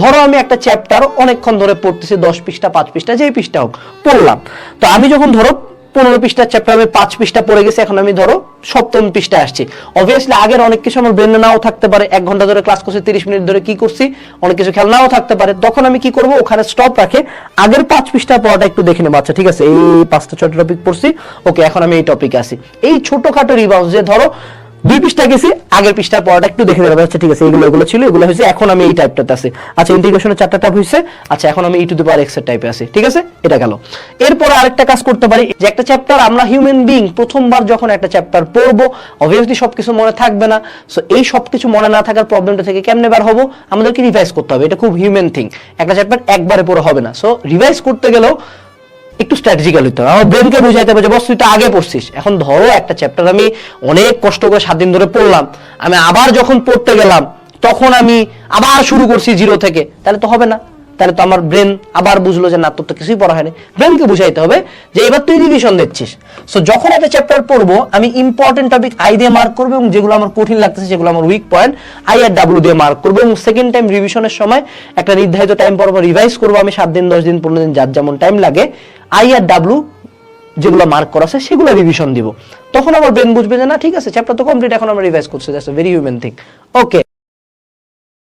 ধরো আমি একটা চ্যাপ্টার অনেকক্ষণ ধরে পড়তেছি, দশ পৃষ্ঠা, পাঁচ পৃষ্ঠা, যেই পৃষ্ঠা হোক, পড়লাম। তো আমি যখন ধরো পনেরো পৃষ্ঠার চ্যাপ্টার আমি পাঁচ পৃষ্ঠা পড়ে গেছি, এখন আমি ধরো সপ্তম পৃষ্ঠায় আসছি। অবভিয়াসলি আগের অনেক কিছু আমার ব্রেনে নাও থাকতে পারে। এক ঘণ্টা ধরে ক্লাস করছি, তিরিশ মিনিট ধরে কি করছি, অনেক কিছু খেয়াল নাও থাকতে পারে। তখন আমি কি করব, ওখানে স্টপ রাখে, আগের পাঁচ পৃষ্ঠা পড়াটা একটু দেখে নেব। আচ্ছা ঠিক আছে, এই পাঁচটা, ছয়টা টপিক পড়ছি। ওকে এখন আমি এই টপিকে আসি এই ছোটখাটো রিভাউস যে ধরো দুই পৃষ্ঠা গেছি, আগের পৃষ্ঠা পড়াটা একটু দেখে নেবে। আচ্ছা ঠিক আছে, এগুলো এগুলো ছিল, এগুলো হয়েছে, এখন আমি এই টাইপটাতে আছি। আচ্ছা ইন্টিগ্রেশনের চারটা টাইপ হয়েছে। আচ্ছা এখন আমি ই টু দি পাওয়ার এক্সের টাইপে আছি। ঠিক আছে? এটা গেল। এরপরে আরেকটা কাজ করতে পারি, যে একটা চ্যাপ্টার আমরা হিউম্যান বিং প্রথমবার যখন একটা চ্যাপ্টার পড়ব অবভিয়াসলি সবকিছু মনে থাকবে না। সো এই সবকিছু মনে না থাকার প্রবলেমটা থেকে কেমনে বার হব? আমাদেরকে রিভাইজ করতে হবে। এটা খুব হিউম্যান থিং একটা চ্যাপ্টার একবারে পড়ে হবে না। সো রিভাইজ করতে গেলেও একটু স্ট্র্যাটেজিক্যাল হইতে হবে। আমার ব্রেনকে বুঝাইতে হবে যে, বস, তুই তো আগে পড়ছিস। এখন ধরো একটা চ্যাপ্টার আমি অনেক কষ্ট করে সাত দিন ধরে পড়লাম। আমি আবার যখন পড়তে গেলাম, তখন আমি আবার শুরু করছি জিরো থেকে। তাহলে তো হবে না। তাহলে তো আমার ব্রেন আবার বুঝলো যে না, তোর তো কিছুই পড়া হয়নি। ব্রেনকে বুঝাইতে হবে যে এবার তুই রিভিশন দিচ্ছিস সো যখন একটা চ্যাপ্টার পড়ব, আমি ইম্পর্টেন্ট টপিক আই দিয়ে মার্ক করব এবং যেগুলো আমার কঠিন লাগতেছে, যেগুলো আমার weak point I R W দিয়ে মার্ক করব এবং সেকেন্ড টাইম রিভিশনের সময় একটা নির্ধারিত টাইম পর রিভাইজ করব আমি সাত দিন, দশ দিন, পনেরো দিন, যার যেমন টাইম লাগে আই আর ডাব্লিউ যেগুলো মার্ক করা আছে, সেগুলো রিভিশন দিব। তখন আমার ব্রেন বুঝবে যে না, ঠিক আছে চ্যাপ্টার তো কমপ্লিট এখন আমরা রিভাইজ করছি that's very human thing okay